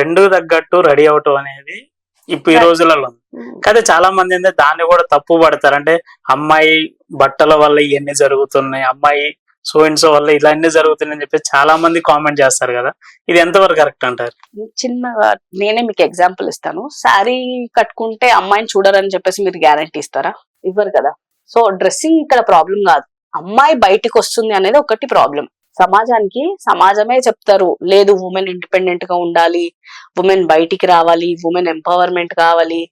Trend తగ్గట్టు ready అవటం అనేది ఇప్పుడు ఈ. రోజులలో ఉంది. కానీ చాలా మంది ఏంటంటే దాన్ని కూడా తప్పు పడతారు. అంటే అమ్మాయి బట్టల వల్ల ఇవన్నీ జరుగుతున్నాయి అమ్మాయి సో అండ్ సో వల్ల ఇలా అన్ని జరుగుతున్నాయి అని చెప్పి చాలా మంది కామెంట్ చేస్తారు కదా. ఇది ఎంతవరకు కరెక్ట్ అంటారు? చిన్నగా నేనే మీకు ఎగ్జాంపుల్ ఇస్తాను. శారీ కట్టుకుంటే అమ్మాయిని చూడరని చెప్పేసి మీరు గ్యారంటీ ఇస్తారా? ఇవ్వరు కదా. సో డ్రెస్సింగ్ ఇక్కడ ప్రాబ్లం కాదు. అమ్మాయి బయటికి వస్తుంది అనేది ఒకటి ప్రాబ్లం. సమాజానికి సమాజమే చెప్తారు. లేదు ఉమెన్ ఇండిపెండెంట్గా ఉండాలి ఉమెన్ బయటికి రావాలి ఉమెన్ ఎంపవర్మెంట్ కావాలి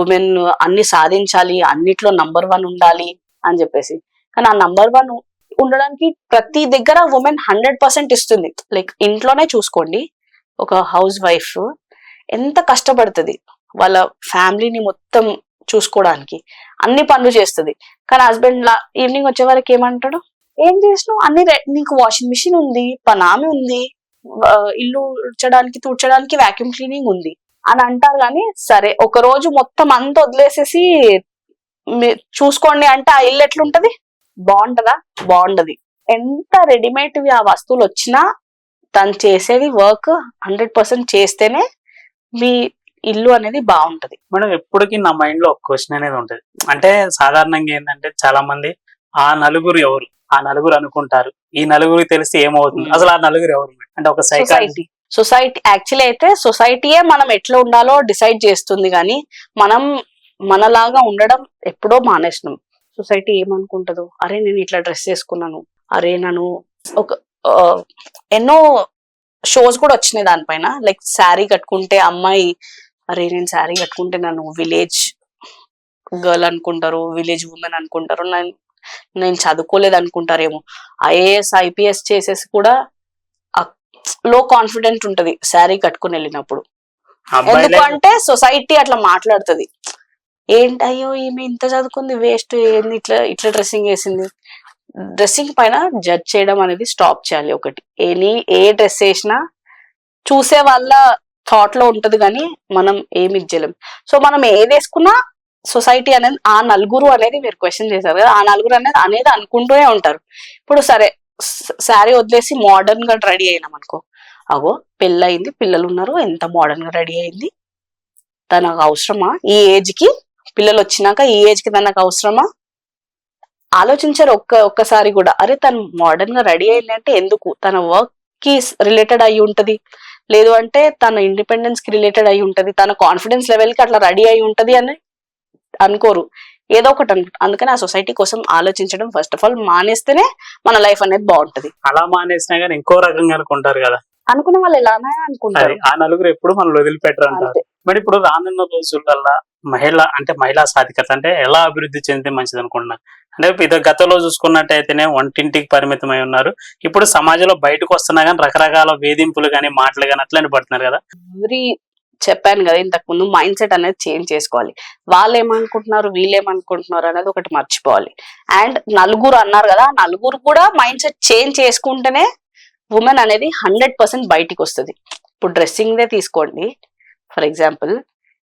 ఉమెన్ అన్ని సాధించాలి అన్నిట్లో నంబర్ వన్ ఉండాలి అని చెప్పేసి. కానీ ఆ నంబర్ వన్ ఉండడానికి ప్రతి దగ్గర ఉమెన్ హండ్రెడ్ పర్సెంట్ ఇస్తుంది. లైక్ ఇంట్లోనే చూసుకోండి. ఒక హౌస్ వైఫ్ ఎంత కష్టపడుతుంది వాళ్ళ ఫ్యామిలీని మొత్తం చూసుకోవడానికి. అన్ని పనులు చేస్తుంది. కానీ హస్బెండ్ లా ఈవినింగ్ వచ్చే వరకు ఏమంటాడు? ఏం చేసినావు? అన్ని నీకు వాషింగ్ మిషన్ ఉంది పనామి ఉంది ఇల్లు ఉడ్చడానికి తుడ్చడానికి వాక్యూమ్ క్లీనింగ్ ఉంది. అని అంటారు కానీ సరే ఒక రోజు మొత్తం అంతా వదిలేసేసి చూసుకోండి అంటే ఆ ఇల్లు ఎట్లుంటది? బాగుంటదా? బాగుండదు. ఎంత రెడీమేడ్ ఆ వస్తువులు వచ్చినా తను చేసేది వర్క్ హండ్రెడ్ పర్సెంట్ చేస్తేనే మీ ఇల్లు అనేది బాగుంటది. మేడం ఎప్పటికీ నా మైండ్లో ఒక క్వశ్చన్ అనేది ఉంటది. అంటే సాధారణంగా ఏంటంటే చాలా మంది ఆ నలుగురు ఎవరు? ఆ నలుగురు అనుకుంటారు. ఈ నలుగురు తెలిస్తే ఏమవుతుంది? అసలు ఆ నలుగురు ఎవరు? అంటే ఒక సైకాలజీ సొసైటీ సొసైటీ యాక్చువల్లీ అయితే సొసైటీయే మనం ఎట్లా ఉండాలో డిసైడ్ చేస్తుంది కానీ మనం మనలాగా ఉండడం ఎప్పుడో మానేసినాం. సొసైటీ ఏమనుకుంటదో? అరే నేను ఇట్లా డ్రెస్ చేసుకున్నాను అరే నన్ను ఒక ఎన్నో షోస్ కూడా వచ్చినాయి దానిపైన. లైక్ శారీ కట్టుకుంటే అమ్మాయి అరే నేను శారీ కట్టుకుంటే నన్ను విలేజ్ గర్ల్ అనుకుంటారు విలేజ్ ఉమెన్ అనుకుంటారు నేను చదువుకోలేదు అనుకుంటారేమో ఐఏఎస్ ఐపీఎస్ చేసేసి కూడా లో కాన్ఫిడెంట్ ఉంటది శారీ కట్టుకుని వెళ్ళినప్పుడు. అబ్బాయిలే ఎందుకు అంటే సొసైటీ అట్లా మాట్లాడుతుంది. ఏంటి అయ్యో ఈమె ఇంత చదువుకుంది వేస్ట్ ఏంది ఇట్లా ఇట్లా డ్రెస్సింగ్ వేసింది. డ్రెస్సింగ్ పైన జడ్జ్ చేయడం అనేది స్టాప్ చేయాలి ఒకటి. ఎనీ ఏ డ్రెస్ వేసినా చూసే వాళ్ళ థాట్లో ఉంటది కానీ మనం ఏమి ఇచ్చలేం సో మనం ఏది వేసుకున్నా సొసైటీ అనేది ఆ నలుగురు అనేది మీరు క్వశ్చన్ చేశారు కదా ఆ నలుగురు అనేది అనేది అనుకుంటూనే ఉంటారు. ఇప్పుడు సరే శారీ వదిలేసి మోడర్న్గా రెడీ అయినాం అనుకో. అగో పెళ్ళయింది పిల్లలు ఉన్నారు ఎంత మోడర్న్గా రెడీ అయింది? తనకు అవసరమా? ఈ ఏజ్కి? పిల్లలు వచ్చినాక ఈ ఏజ్కి తనకు అవసరమా? ఆలోచించారు ఒక్క ఒక్కసారి కూడా. అరే తను మోడర్న్గా రెడీ అయింది అంటే ఎందుకు? తన వర్క్కి రిలేటెడ్ అయి ఉంటది. లేదు అంటే తన ఇండిపెండెన్స్కి రిలేటెడ్ అయి ఉంటది. తన కాన్ఫిడెన్స్ లెవెల్కి అట్లా రెడీ అయి ఉంటది అని అనుకోరు. ఏదో ఒకటి అనుకుంటారు అందుకని ఆ సొసైటీ కోసం ఆలోచించడం ఫస్ట్ ఆఫ్ ఆల్ మానేస్తేనే మన లైఫ్ అనేది బాగుంటది. అలా మానేసినా కానీ ఇంకో రకంగా అనుకుంటారు కదా. అనుకునే వాళ్ళు ఎలానే అనుకుంటారు. ఆ నలుగురు ఎప్పుడు మనల్ని వదిలిపెట్టరు అంటారు. మరి ఇప్పుడు రానున్న రోజులల్లా మహిళ అంటే మహిళా సాధికత అంటే ఎలా అభివృద్ధి చెందితే మంచిది అనుకుంటున్నారు? అంటే ఇది గతంలో చూసుకున్నట్టయితేనే వంటింటికి పరిమితమై ఉన్నారు. ఇప్పుడు సమాజంలో బయటకు వస్తున్నా కానీ రకరకాల వేధింపులు కానీ మాటలు కానీ అట్లనే పడుతున్నారు కదా. ఎవ్రీ చెప్పాను కదా ఇంతకు ముందు మైండ్ సెట్ అనేది చేంజ్ చేసుకోవాలి. వాళ్ళు ఏమనుకుంటున్నారు వీళ్ళు ఏమనుకుంటున్నారు అనేది ఒకటి మర్చిపోవాలి. అండ్ నలుగురు అన్నారు కదా నలుగురు కూడా మైండ్ సెట్ చేంజ్ చేసుకుంటేనే ఉమెన్ అనేది హండ్రెడ్ పర్సెంట్ బయటికి వస్తుంది. ఇప్పుడు డ్రెస్సింగ్దే తీసుకోండి. ఫర్ ఎగ్జాంపుల్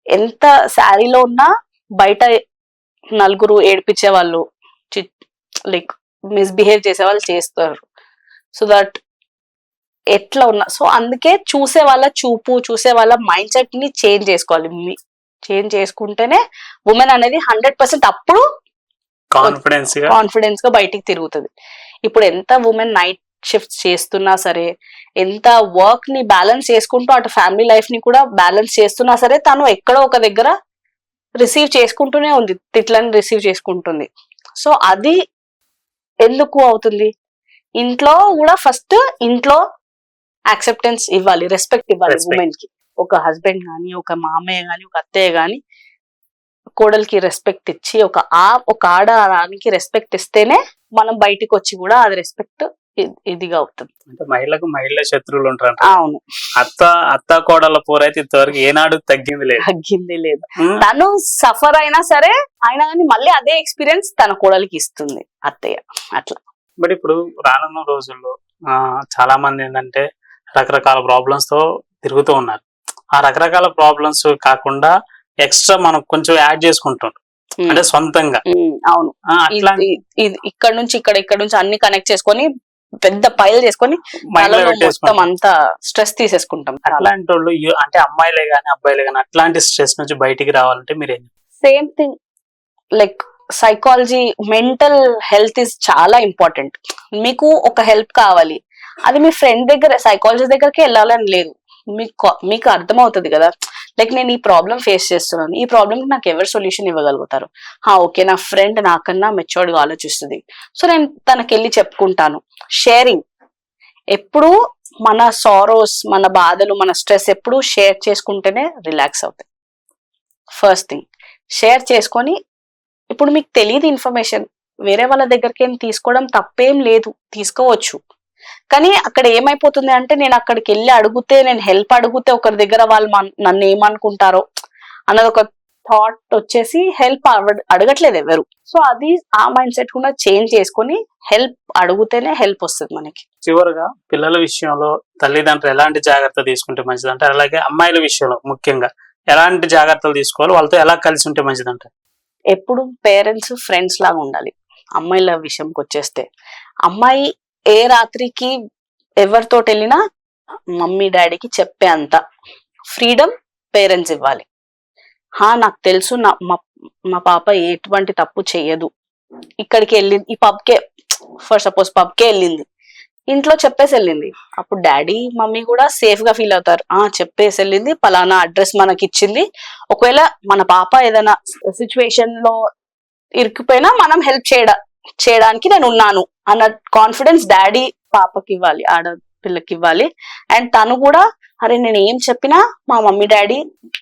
ఎంత శారీలో ఉన్నా బయట నలుగురు ఏడిపించే వాళ్ళు లైక్ మిస్బిహేవ్ చేసే వాళ్ళు చేస్తారు. సో దట్ ఎట్లా ఉన్నా. సో అందుకే చూసే వాళ్ళ చూపు చూసే వాళ్ళ మైండ్ సెట్ని చేంజ్ చేసుకోవాలి చేంజ్ చేసుకుంటేనే ఉమెన్ అనేది హండ్రెడ్ పర్సెంట్ అప్పుడు కాన్ఫిడెన్స్ కాన్ఫిడెన్స్గా బయటికి తిరుగుతుంది. ఇప్పుడు ఎంత ఉమెన్ నైట్ షిఫ్ట్ చేస్తున్నా సరే ఎంత వర్క్ని బ్యాలెన్స్ చేసుకుంటూ అటు ఫ్యామిలీ లైఫ్ని కూడా బ్యాలెన్స్ చేస్తున్నా సరే తను ఎక్కడో ఒక దగ్గర రిసీవ్ చేసుకుంటూనే ఉంది. తిట్లని రిసీవ్ చేసుకుంటుంది. సో అది ఎందుకు అవుతుంది? ఇంట్లో కూడా ఫస్ట్ ఇంట్లో యాక్సెప్టెన్స్ ఇవ్వాలి రెస్పెక్ట్ ఇవ్వాలి. ఉమెన్కి ఒక హస్బెండ్ గాని ఒక మామయ్య గాని ఒక అత్తయ్య గాని కోడలికి రెస్పెక్ట్ ఇచ్చి ఒక ఆ ఒక ఆడడానికి రెస్పెక్ట్ ఇస్తేనే మనం బయటికి వచ్చి కూడా అది రెస్పెక్ట్ ఇదిగా అవుతుంది. అంటే మహిళకు మహిళ శత్రువులు ఉంటారు అవును. అత్త అత్త కోడల పోరైతే ఇంతవరకు ఏనాడు తగ్గింది లేదు. తగ్గింది లేదు. తను సఫర్ అయినా సరే అయినా కానీ మళ్ళీ అదే ఎక్స్పీరియన్స్ తన కోడలికి ఇస్తుంది అత్తయ్య. అట్లా. బట్ ఇప్పుడు రానున్న రోజుల్లో ఆ, చాలా మంది ఏంటంటే రకరకాల ప్రాబ్లమ్స్తో తిరుగుతూ ఉన్నారు. ఆ రకరకాల ప్రాబ్లమ్స్ కాకుండా ఎక్స్ట్రా మనం కొంచెం యాడ్ చేసుకుంటాం. అంటే సొంతంగా. అవును. ఇక్కడ నుంచి ఇక్కడ ఇక్కడ నుంచి అన్ని కనెక్ట్ చేసుకొని పెద్ద పైల్ చేసుకొని మొత్తం అంతా స్ట్రెస్ తీసేసుకుంటాం. అట్లాంటి వాళ్ళు అంటే అమ్మాయిలే గానీ అబ్బాయిలే గానీ అట్లాంటి స్ట్రెస్ నుంచి బయటికి రావాలంటే మీరు ఏం same thing like psychology mental health is చాలా ఇంపార్టెంట్ మీకు ఒక హెల్ప్ కావాలి. అది మీ ఫ్రెండ్ దగ్గర సైకాలజీ దగ్గరికి వెళ్ళాలని లేదు. మీకు మీకు అర్థమవుతుంది కదా. లైక్ నేను ఈ ప్రాబ్లం ఫేస్ చేస్తున్నాను. ఈ ప్రాబ్లంకి నాకు ఎవరు సొల్యూషన్ ఇవ్వగలుగుతారు? హా ఓకే నా ఫ్రెండ్ నాకన్నా మెచ్యూర్డ్గా ఆలోచిస్తుంది. సో నేను తనకి వెళ్ళి చెప్పుకుంటాను. షేరింగ్ ఎప్పుడు మన సారోస్ మన బాధలు మన స్ట్రెస్ ఎప్పుడు షేర్ చేసుకుంటేనే రిలాక్స్ అవుతాయి. ఫస్ట్ థింగ్ షేర్ చేసుకొని ఇప్పుడు మీకు తెలియదు ఇన్ఫర్మేషన్ వేరే వాళ్ళ దగ్గరికి ఏం తీసుకోవడం తప్పేం లేదు. తీసుకోవచ్చు. కానీ అక్కడ ఏమైపోతుంది అంటే నేను అక్కడికి వెళ్ళి అడిగితే నేను హెల్ప్ అడిగితే ఒకరి దగ్గర వాళ్ళు నన్ను ఏమనుకుంటారో అన్నది ఒక థాట్ వచ్చేసి హెల్ప్ అడగట్లేదు ఎవరు. సో అది ఆ మైండ్ సెట్ కూడా చేంజ్ చేసుకొని హెల్ప్ అడిగితేనే హెల్ప్ వస్తుంది మనకి. చివరగా పిల్లల విషయంలో తల్లిదండ్రులు ఎలాంటి జాగ్రత్త తీసుకుంటే మంచిదంటే అలాగే అమ్మాయిల విషయంలో ముఖ్యంగా ఎలాంటి జాగ్రత్తలు తీసుకోవాలి? వాళ్ళతో ఎలా కలిసి ఉంటే మంచిదంటే ఎప్పుడు పేరెంట్స్ ఫ్రెండ్స్ లాగా ఉండాలి. అమ్మాయిల విషయంకి వచ్చేస్తే అమ్మాయి ఏ రాత్రికి ఎవరితో వెళ్ళినా మమ్మీ డాడీకి చెప్పే అంత ఫ్రీడమ్ పేరెంట్స్ ఇవ్వాలి. హా నాకు తెలుసు నా మా మా పాప ఎటువంటి తప్పు చెయ్యదు. ఇక్కడికి వెళ్ళింది ఈ పబ్కే ఫర్ సపోజ్ పబ్కే వెళ్ళింది. ఇంట్లో చెప్పేసి వెళ్ళింది. అప్పుడు డాడీ మమ్మీ కూడా సేఫ్గా ఫీల్ అవుతారు. ఆ చెప్పేసి వెళ్ళింది. పలానా అడ్రస్ మనకి ఇచ్చింది ఒకవేళ మన పాప ఏదైనా సిచ్యువేషన్లో ఇరికిపోయినా మనం హెల్ప్ చేయడా చేయడానికి నేను ఉన్నాను అన్న కాన్ఫిడెన్స్ డాడీ పాపకి ఇవ్వాలి ఆడ పిల్లకి ఇవ్వాలి అండ్ తను కూడా అరే నేను ఏం చెప్పినా మా మమ్మీ డాడీ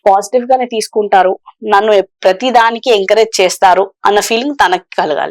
పాజిటివ్ గానే తీసుకుంటారు. నన్ను ప్రతి దానికి ఎంకరేజ్ చేస్తారు అన్న ఫీలింగ్ తనకి కలగాలి.